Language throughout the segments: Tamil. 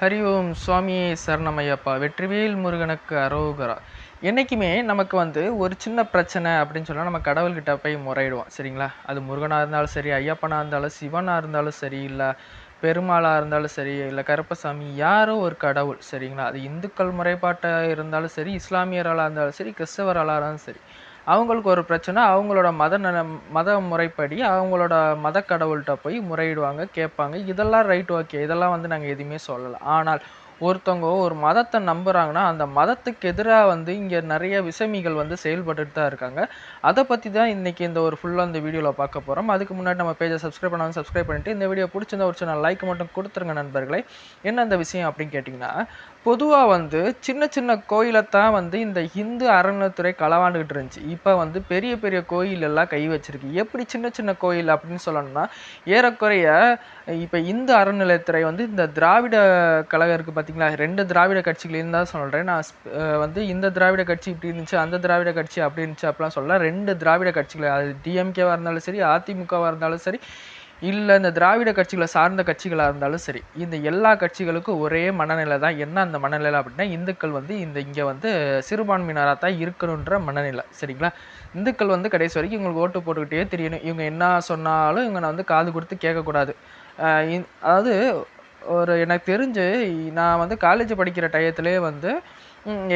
ஹரி ஓம் சுவாமியே சரணமையப்பா. வெற்றிவேல் முருகனுக்கு அரோகரா. என்றைக்குமே நமக்கு வந்து ஒரு சின்ன பிரச்சனை அப்படின்னு சொன்னால் நம்ம கடவுள்கிட்ட போய் முறையிடுவோம். சரிங்களா? அது முருகனாக இருந்தாலும் சரி ஐயப்பனாக இருந்தாலும் சிவனாக இருந்தாலும் சரி இல்லை பெருமாளாக இருந்தாலும் சரி இல்லை கருப்பசாமி யாரோ ஒரு கடவுள். சரிங்களா? அது இந்துக்கள் முறைப்பாட்டாக இருந்தாலும் சரி இஸ்லாமியர்களாக இருந்தாலும் சரி கிறிஸ்தவர்களாக இருந்தாலும் சரி. அவங்களுக்கு ஒரு பிரச்சனை அவங்களோட மத நல மத முறைப்படி அவங்களோட மத கடவுள்கிட்ட போய் முறையிடுவாங்க கேட்பாங்க. இதெல்லாம் ரைட் ஓகே இதெல்லாம் வந்து நாங்கள் எதுவுமே சொல்லலை. ஆனால் ஒருத்தவங்க ஒரு மதத்தை நம்புகிறாங்கன்னா அந்த மதத்துக்கு எதிராக வந்து இங்கே நிறைய விசமிகள் வந்து செயல்பட்டுட்டு தான் இருக்காங்க. அதை பற்றி தான் இன்றைக்கி இந்த ஒரு ஃபுல்லாக இந்த வீடியோவில் பார்க்க போகிறோம் அதுக்கு முன்னாடி நம்ம பேஜை சப்ஸ்கிரைப் பண்ணாமல் சப்ஸ்கிரைப் பண்ணிட்டு இந்த வீடியோ பிடிச்சிருந்தா ஒரு சின்ன லைக் மட்டும் கொடுத்துருங்க நண்பர்களே. என்ன அந்த விஷயம் அப்படின்னு கேட்டிங்கன்னா பொதுவாக வந்து சின்ன சின்ன கோயிலை தான் வந்து இந்த இந்து அறநிலைத்துறை களவாண்டுகிட்டு இருந்துச்சு. இப்போ வந்து பெரிய பெரிய கோயில் எல்லாம் கை வச்சிருக்கு. எப்படி சின்ன சின்ன கோயில் அப்படின்னு சொல்லணும்னா ஏறக்குறைய இப்போ இந்து அறநிலையத்துறை வந்து இந்த திராவிட கழகம் இருக்குது பார்த்தீங்களா ரெண்டு திராவிட கட்சிகளையும் தான் சொல்கிறேன் நான் வந்து இந்த திராவிட கட்சி இப்படி இருந்துச்சு அந்த திராவிட கட்சி அப்படி இருந்துச்சு அப்படிலாம் சொல்ல ரெண்டு திராவிட கட்சிகள் அது டிஎம்கேவாக இருந்தாலும் சரி அதிமுகவாக இருந்தாலும் சரி இல்லை இந்த திராவிட கட்சிகளை சார்ந்த கட்சிகளாக இருந்தாலும் சரி இந்த எல்லா கட்சிகளுக்கும் ஒரே மனநிலை தான். என்ன அந்த மனநிலை அப்படின்னா இந்துக்கள் வந்து இந்த இங்கே வந்து சிறுபான்மையினராக தான் இருக்கணுன்ற மனநிலை சரிங்களா? இந்துக்கள் வந்து கடைசி வரைக்கும் இவங்களுக்கு ஓட்டு போட்டுக்கிட்டே தெரியணும். இவங்க என்ன சொன்னாலும் இவங்க நான் வந்து காது கொடுத்து கேட்கக்கூடாது. அதாவது ஒரு எனக்கு தெரிஞ்சு நான் வந்து காலேஜ் படிக்கிற டயத்துலேயே வந்து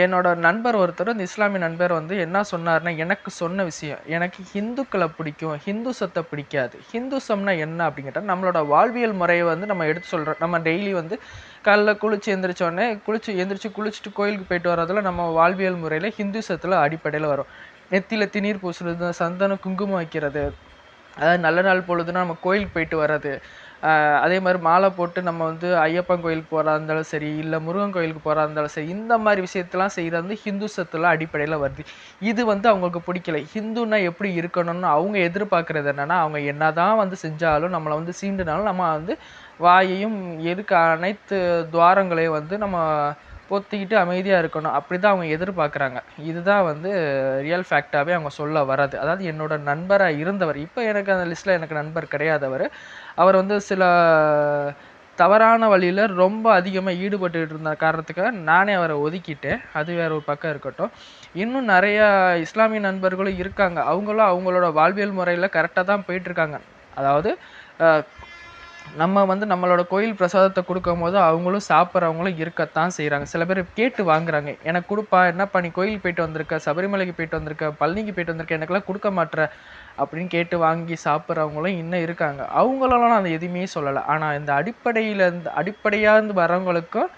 என்னோட நண்பர் ஒருத்தர் இந்த இஸ்லாமிய நண்பர் வந்து என்ன சொன்னார்னா எனக்கு சொன்ன விஷயம் எனக்கு ஹிந்துக்களை பிடிக்கும் ஹிந்துசத்தை பிடிக்காது. ஹிந்துசம்னா என்ன அப்படிங்கிட்ட நம்மளோட வாழ்வியல் முறையை வந்து நம்ம எடுத்து சொல்கிறோம் நம்ம டெய்லி வந்து காலைல குளிச்சு எந்திரிச்சோடனே குளிச்சு எந்திரிச்சு குளிச்சுட்டு கோயிலுக்கு போயிட்டு வரதில் நம்ம வாழ்வியல் முறையில் ஹிந்துசத்தில் அடிப்படையில் வரும். நெத்தியில் திணீர் பூசுறது சந்தனம் குங்குமம் வைக்கிறது அதாவது நல்ல நாள் பொழுதுனா நம்ம கோயிலுக்கு போயிட்டு வர்றது அதே மாதிரி மாலை போட்டு நம்ம வந்து ஐயப்பன் கோயிலுக்கு போகிறா இருந்தாலும் சரி இல்லை முருகன் கோயிலுக்கு போகிறா இருந்தாலும் சரி இந்த மாதிரி விஷயத்தெல்லாம் செய்கிறது வந்து ஹிந்துசத்தில் அடிப்படையில் வருது. இது வந்து அவங்களுக்கு பிடிக்கல. ஹிந்துன்னா எப்படி இருக்கணும்னு அவங்க எதிர்பார்க்குறது என்னென்னா அவங்க என்ன தான் வந்து செஞ்சாலும் நம்மளை வந்து சீண்டுனாலும் நம்ம வந்து வாயையும் இருக்க அனைத்து துவாரங்களையும் வந்து நம்ம பொத்திக்கிட்டு அமைதியாக இருக்கணும். அப்படி தான் அவங்க எதிர்பார்க்குறாங்க. இதுதான் வந்து ரியல் ஃபேக்டாகவே அவங்க சொல்ல வராது அதாவது என்னோட நண்பராக இருந்தவர் இப்போ எனக்கு அந்த லிஸ்ட்டில் எனக்கு நண்பர் கிடையாதவர் அவர். வந்து சில தவறான வழியில் ரொம்ப அதிகமாக ஈடுபட்டுக்கிட்டு இருந்த காரணத்துக்காக நானே அவரை ஒதுக்கிட்டேன். அது வேற ஒரு பக்கம் இருக்கட்டும். இன்னும் நிறையா இஸ்லாமிய நண்பர்களும் இருக்காங்க. அவங்களும் அவங்களோட வாழ்வியல் முறையில் கரெக்டாக தான் போயிட்டுருக்காங்க அதாவது நம்ம வந்து நம்மளோட கோயில் பிரசாதத்தை கொடுக்கும் போது அவங்களும் சாப்பிட்றவங்களும் இருக்கத்தான் செய்கிறாங்க சில பேர் கேட்டு வாங்குறாங்க. எனக்கு கொடுப்பா என்னப்பா நீ கோயில் போயிட்டு வந்திருக்க? சபரிமலைக்கு போயிட்டு வந்திருக்க? பழனிக்கு போயிட்டு வந்திருக்க? எனக்கெல்லாம் கொடுக்க மாட்டுற அப்படின்னு கேட்டு வாங்கி சாப்பிட்றவங்களும் இன்னும் இருக்காங்க. அவங்களெல்லாம் நான் எதுவுமே சொல்லலை. ஆனால் இந்த அடிப்படையில் இருந்து அடிப்படையாக இருந்து வரவங்களுக்கும்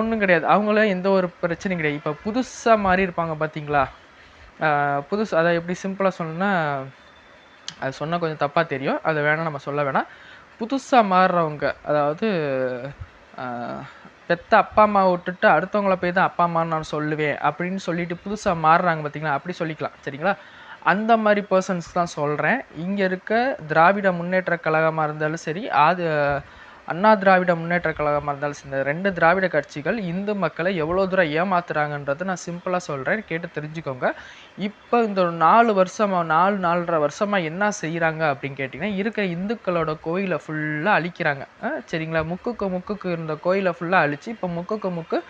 ஒன்றும் கிடையாது. அவங்களும் எந்த ஒரு பிரச்சனையும் கிடையாது. இப்போ புதுசாக மாறி இருப்பாங்க பார்த்தீங்களா புதுசு அதை எப்படி சிம்பிளாக சொல்லணும்னா அது சொன்னால் கொஞ்சம் தப்பாக தெரியும். அதை வேணால் நம்ம சொல்ல வேணாம். புதுசாக மாறுறவங்க அதாவது பெத்த அப்பா அம்மா விட்டுட்டு அடுத்தவங்கள போய் தான் அப்பா அம்மான்னு நான் சொல்லுவேன் அப்படின்னு சொல்லிட்டு புதுசாக மாறுறாங்க பார்த்தீங்களா அப்படி சொல்லிக்கலாம். சரிங்களா? அந்த மாதிரி பர்சன்ஸ் தான் சொல்கிறேன் இங்கே இருக்க திராவிட முன்னேற்ற கழகமாக இருந்தாலும் சரி அது அண்ணா திராவிட முன்னேற்ற கழகமாக இருந்தாலும் இந்த ரெண்டு திராவிட கட்சிகள் இந்து மக்களை எவ்வளோ தூரம் ஏமாத்துறாங்கன்றதை நான் சிம்பிளாக சொல்கிறேன் கேட்டு தெரிஞ்சுக்கோங்க. இப்போ இந்த நாலு வருஷமாக நாலு நாலரை வருஷமாக என்ன செய்கிறாங்க அப்படின்னு கேட்டிங்கன்னா இருக்கிற இந்துக்களோட கோயிலை ஃபுல்லாக அழிக்கிறாங்க. சரிங்களா? முக்குக்கு முக்குக்கு இருந்த கோயிலை ஃபுல்லாக அழித்து இப்போ முக்குக்கு முக்கு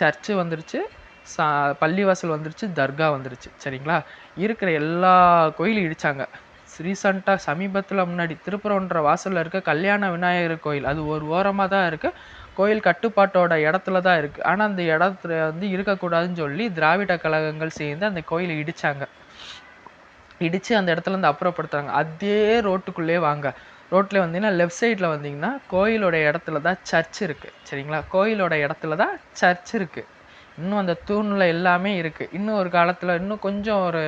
சர்ச்சு வந்துருச்சு சா பள்ளிவாசல் வந்துருச்சு தர்கா வந்துருச்சு சரிங்களா? இருக்கிற எல்லா கோயிலும் இடித்தாங்க ரீசண்டாக சமீபத்தில் முன்னாடி திருப்புறன்ற வாசலில் இருக்க கல்யாண விநாயகர் கோயில் அது ஒரு ஓரமாக தான் இருக்குது கோயில் கட்டுப்பாட்டோட இடத்துல தான் இருக்குது ஆனால் அந்த இடத்துல வந்து இருக்கக்கூடாதுன்னு சொல்லி திராவிட கழகங்கள் சேர்ந்து அந்த கோயிலை இடித்தாங்க இடித்து அந்த இடத்துல இருந்து அப்புறப்படுத்துறாங்க. அதே ரோட்டுக்குள்ளே வாங்க. ரோட்டில் வந்தீங்கன்னா லெஃப்ட் சைடில் வந்தீங்கன்னா கோயிலோட இடத்துல தான் சர்ச் இருக்குது சரிங்களா? கோயிலோட இடத்துல தான் சர்ச் இருக்குது இன்னும் அந்த தூணில் எல்லாமே இருக்குது இன்னும் ஒரு காலத்தில் இன்னும் கொஞ்சம் ஒரு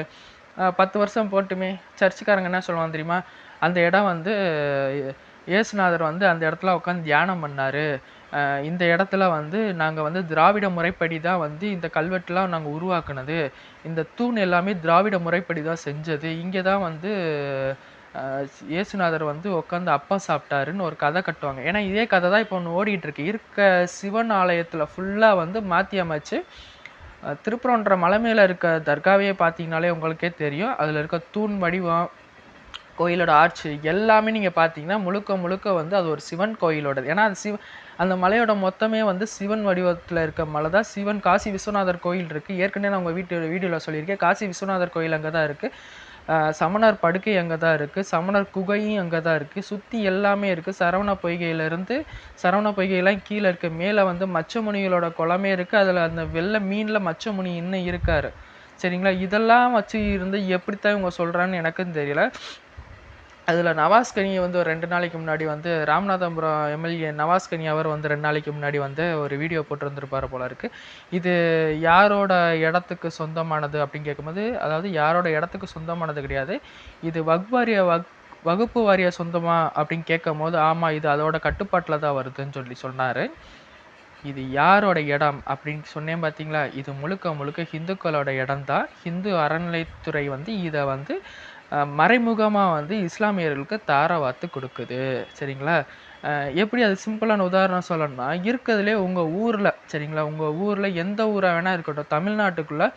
பத்து வருஷம் போட்டுமே சர்ச்சுக்காரங்க என்ன சொல்லுவாங்க தெரியுமா? அந்த இடம் வந்து இயேசுநாதர் வந்து அந்த இடத்துல உட்காந்து தியானம் பண்ணார். இந்த இடத்துல வந்து நாங்கள் வந்து திராவிட முறைப்படி தான் வந்து இந்த கல்வெட்டுலாம் நாங்கள் உருவாக்குனது. இந்த தூண் எல்லாமே திராவிட முறைப்படி தான் செஞ்சது. இங்கே தான் வந்து இயேசுநாதர் வந்து உட்காந்து அப்பா சாப்பிட்டாருன்னு ஒரு கதை கட்டுவாங்க. ஏன்னா இதே கதை தான் இப்போ ஒன்று ஓடிட்டு இருக்கு. இருக்க சிவன் ஆலயத்தில் ஃபுல்லாக வந்து மாற்றி அமைச்சு திருப்புறன்ற மலை மேலே இருக்க தர்காவையே பார்த்தீங்கனாலே உங்களுக்கே தெரியும். அதில் இருக்க தூண் வடிவம் கோயிலோட ஆர்ச்சு எல்லாமே நீங்கள் பார்த்தீங்கன்னா முழுக்க முழுக்க வந்து அது ஒரு சிவன் கோயிலோடது. ஏன்னா அது சிவ அந்த மலையோட மொத்தமே வந்து சிவன் வடிவத்தில் இருக்க மலை தான். சிவன் காசி விஸ்வநாதர் கோயில் இருக்குது ஏற்கனவே நான் உங்கள் வீட்டு வீடியோவில் சொல்லியிருக்கேன். காசி விஸ்வநாதர் கோயில் அங்கே தான் இருக்குது சமணர் படுக்கை அங்கே தான் இருக்குது சமணர் குகையும் அங்கே தான் இருக்குது சுற்றி எல்லாமே இருக்குது சரவண பொய்கையிலேருந்து சரவண பொய்கையெல்லாம் கீழே இருக்குது மேலே வந்து மச்சமுனிகளோட குளமே இருக்குது அதில் அந்த வெள்ளை மீனில் மச்சமுனி இன்னும் இருக்கார். சரிங்களா? இதெல்லாம் வச்சு இருந்து எப்படித்தான் இவங்க சொல்கிறான்னு எனக்கும் தெரியல. அதில் நவாஸ் கனி வந்து ஒரு ரெண்டு நாளைக்கு முன்னாடி வந்து ராமநாதபுரம் எம்எல்ஏ நவாஸ் கனி அவர் வந்து ரெண்டு நாளைக்கு முன்னாடி வந்து ஒரு வீடியோ போட்டிருந்திருப்பார் போல இருக்கு. இது யாரோட இடத்துக்கு சொந்தமானது அப்படின்னு கேட்கும்போது அதாவது யாரோட இடத்துக்கு சொந்தமானது கிடையாது. இது வக்வாரிய வக் வகுப்பு வாரிய சொந்தமா அப்படின்னு கேட்கும் போது ஆமாம் இது அதோட கட்டுப்பாட்டில் தான் வருதுன்னு சொல்லி சொன்னார். இது யாரோட இடம் அப்படின்னு சொன்னேன் பார்த்தீங்களா இது முழுக்க முழுக்க ஹிந்துக்களோட இடம் தான் ஹிந்து அறநிலைத்துறை வந்து இதை வந்து மறைமுகமாக வந்து இஸ்லாமியர்களுக்கு தாரவாத்து கொடுக்குது. சரிங்களா? எப்படி அது சிம்பிளான உதாரணம் சொல்லணும்னா இருக்கிறதுலே உங்கள் ஊரில் சரிங்களா? உங்கள் ஊரில் எந்த ஊராக வேணால் இருக்கட்டும் தமிழ்நாட்டுக்குள்ளே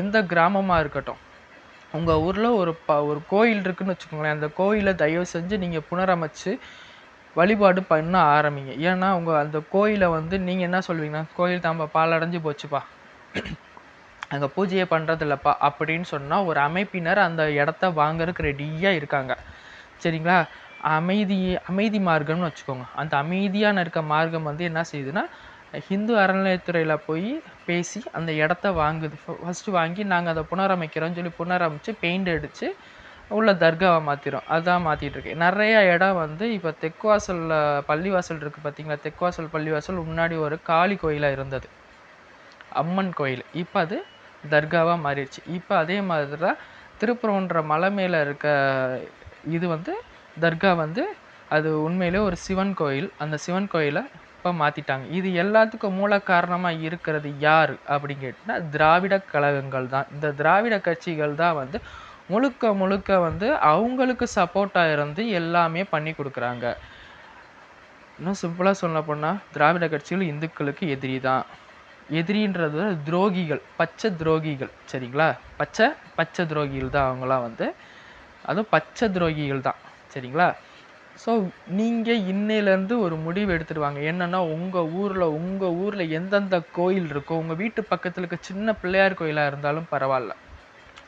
எந்த கிராமமாக இருக்கட்டும் உங்கள் ஊரில் ஒரு ப ஒரு கோயில் இருக்குன்னு வச்சுக்கோங்களேன் அந்த கோயிலை தயவு செஞ்சு நீங்கள் புனரமைச்சு வழிபாடு பண்ண ஆரம்பிங்க. ஏன்னா உங்கள் அந்த கோயிலை வந்து நீங்கள் என்ன சொல்வீங்கன்னா கோயில் தாம்பா பாலடைஞ்சு போச்சுப்பா. அங்கே பூஜையே பண்ணுறதில்லப்பா அப்படின்னு சொன்னால் ஒரு அமைப்பினர் அந்த இடத்த வாங்குறதுக்கு ரெடியாக இருக்காங்க. சரிங்களா? அமைதி அமைதி மார்க்கம்னு வச்சுக்கோங்க. அந்த அமைதியான இருக்க மார்க்கம் வந்து என்ன செய்யுதுன்னா ஹிந்து அறநிலையத்துறையில் போய் பேசி அந்த இடத்த வாங்குது. ஃபஸ்ட்டு வாங்கி நாங்கள் அதை புனரமைக்கிறோம்னு சொல்லி புனரமைச்சு பெயிண்ட் அடித்து உள்ள தர்காவை மாற்றிடும் அதான் மாற்றிட்டு இருக்கு. நிறைய இடம் வந்து இப்போ தெக்குவாசலில் பள்ளிவாசல் இருக்குது பார்த்தீங்களா தெக்குவாசல் பள்ளிவாசல் முன்னாடி ஒரு காளி கோயிலாக இருந்தது. அம்மன் கோயில். இப்போ அது தர்காவாக மாறிடுச்சு. இப்போ அதே மாதிரி தான் திருப்பரங்குன்ற மலை மேலே இருக்க இது வந்து தர்கா வந்து அது உண்மையிலே ஒரு சிவன் கோயில். அந்த சிவன் கோயிலை இப்போ மாற்றிட்டாங்க இது எல்லாத்துக்கும் மூல காரணமாக இருக்கிறது யார் அப்படின்னு கேட்டிங்கன்னா திராவிட கழகங்கள் தான். இந்த திராவிட கட்சிகள் தான் வந்து முழுக்க முழுக்க வந்து அவங்களுக்கு சப்போர்ட்டாக இருந்து எல்லாமே பண்ணி கொடுக்குறாங்க. இன்னும் சிம்பிளாக சொல்ல போனால் திராவிட கட்சிகள் இந்துக்களுக்கு எதிரி தான். எதிரின்றது துரோகிகள் பச்சை துரோகிகள். சரிங்களா? பச்சை பச்சை துரோகிகள் தான் அவங்களாம் வந்து. அதுவும் பச்சை துரோகிகள் தான். சரிங்களா? ஸோ நீங்கள் இன்னையிலேருந்து ஒரு முடிவு எடுத்துடுவாங்க. வாங்க என்னென்னா உங்கள் ஊரில் உங்கள் ஊரில் எந்தெந்த கோயில் இருக்கோ உங்கள் வீட்டு பக்கத்தில் இருக்க சின்ன பிள்ளையார் கோயிலாக இருந்தாலும் பரவாயில்ல.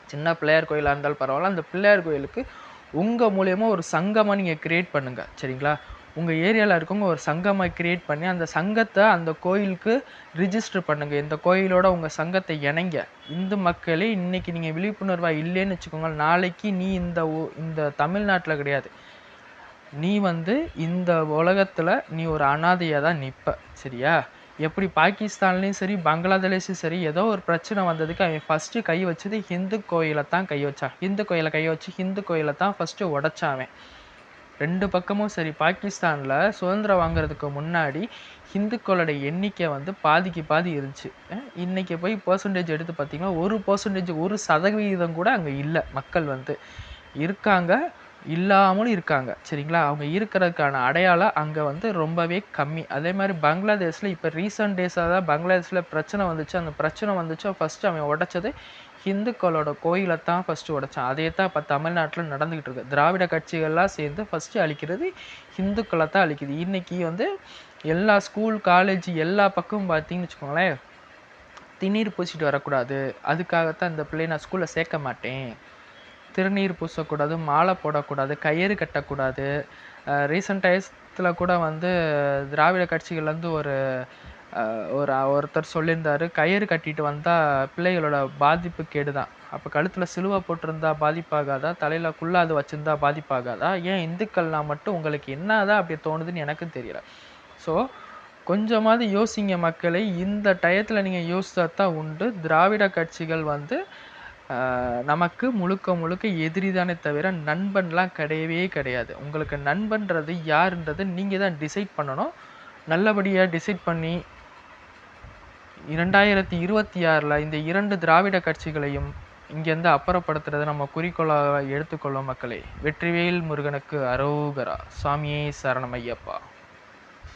சின்ன பிள்ளையார் கோயிலாக இருந்தாலும் பரவாயில்ல. அந்த பிள்ளையார் கோயிலுக்கு உங்கள் மூலயமா ஒரு சங்கமாக நீங்கள் க்ரியேட் பண்ணுங்கள் சரிங்களா? உங்கள் ஏரியாவில் இருக்கவங்க ஒரு சங்கமாக க்ரியேட் பண்ணி அந்த சங்கத்தை அந்த கோயிலுக்கு ரிஜிஸ்டர் பண்ணுங்கள் இந்த கோயிலோட உங்கள் சங்கத்தை இணைங்க. இந்து மக்களே இன்றைக்கி நீங்கள் விழிப்புணர்வாக இல்லைன்னு வச்சுக்கோங்க. நாளைக்கு நீ இந்த இந்த தமிழ்நாட்டில் கிடையாது. நீ வந்து இந்த உலகத்தில் நீ ஒரு அனாதையாக தான் நிற்ப சரியா? எப்படி பாகிஸ்தான்லேயும் சரி பங்களாதேஷும் சரி ஏதோ ஒரு பிரச்சனை வந்ததுக்கு அவன் ஃபஸ்ட்டு கை வச்சது ஹிந்து கோயிலை தான் கை வச்சான். ஹிந்து கோயிலை கை வச்சு ஹிந்து கோயிலை தான் ஃபஸ்ட்டு அவன். ரெண்டு பக்கமும் சரி பாகிஸ்தானில் சுதந்திரம் வாங்குறதுக்கு முன்னாடி ஹிந்துக்களோட எண்ணிக்கை வந்து பாதிக்கு பாதி இருந்துச்சு. இன்றைக்கி போய் பர்சன்டேஜ் எடுத்து பார்த்திங்கன்னா ஒரு பர்சன்டேஜ் ஒரு சதவீதம் கூட அங்கே இல்லை மக்கள் வந்து. இருக்காங்க. இல்லாமலும் இருக்காங்க. சரிங்களா? அவங்க இருக்கிறதுக்கான அடையாளம் அங்கே வந்து ரொம்பவே கம்மி. அதே மாதிரி பங்களாதேஷில் இப்போ ரீசன்ட் டேஸாக தான் பங்களாதேஷில் பிரச்சனை வந்துச்சு. அந்த பிரச்சனை வந்துச்சோ ஃபஸ்ட்டு அவன் உடைச்சது ஹிந்துக்களோட கோயிலை தான் ஃபஸ்ட்டு உடைச்சான். அதே தான் இப்போ தமிழ்நாட்டில் நடந்துக்கிட்டு இருக்கு. திராவிட கட்சிகள்லாம் சேர்ந்து ஃபஸ்ட்டு அழிக்கிறது ஹிந்துக்களை தான் அழிக்குது. இன்றைக்கி வந்து எல்லா ஸ்கூல் காலேஜ் எல்லா பக்கமும் பார்த்தீங்கன்னு வச்சுக்கோங்களேன் திண்ணீர் பூசிட்டு வரக்கூடாது. அதுக்காகத்தான் இந்த பிள்ளையை நான் ஸ்கூலில் சேர்க்க மாட்டேன். திருநீர் பூசக்கூடாது மாலை போடக்கூடாது கயிறு கட்டக்கூடாது. ரீசெண்ட் டயத்தில் கூட வந்து திராவிட கட்சிகள்லேருந்து ஒரு ஒரு ஒருத்தர் சொல்லியிருந்தார் கயிறு கட்டிட்டு வந்தால் பிள்ளைகளோட பாதிப்பு கேடுதான். அப்போ கழுத்தில் சிலுவை போட்டிருந்தா பாதிப்பாகாதா? தலையில் குள்ளாது வச்சுருந்தா பாதிப்பாகாதா? ஏன் இந்துக்கள்லாம் மட்டும் உங்களுக்கு என்னதான் அப்படி தோணுதுன்னு எனக்கும் தெரியல. ஸோ கொஞ்சமாவது யோசிங்க மக்களை இந்த டயத்தில் நீங்கள் யோசித்தா தான் உண்டு. திராவிட கட்சிகள் வந்து நமக்கு முழுக்க முழுக்க எதிரி தானே தவிர நண்பன்லாம் கிடையவே கிடையாது. உங்களுக்கு நண்பன்றது யாருன்றது நீங்கள் தான் டிசைட் பண்ணணும். நல்லபடியாக டிசைட் பண்ணி இரண்டாயிரத்தி இருபத்தி ஆறில் இந்த இரண்டு திராவிட கட்சிகளையும் இங்கேருந்து அப்புறப்படுத்துறதை நம்ம குறிக்கோளாக எடுத்துக்கொள்ளும் மக்களே. வெற்றிவேல் முருகனுக்கு அரோகரா. சாமியே சரணமையப்பா.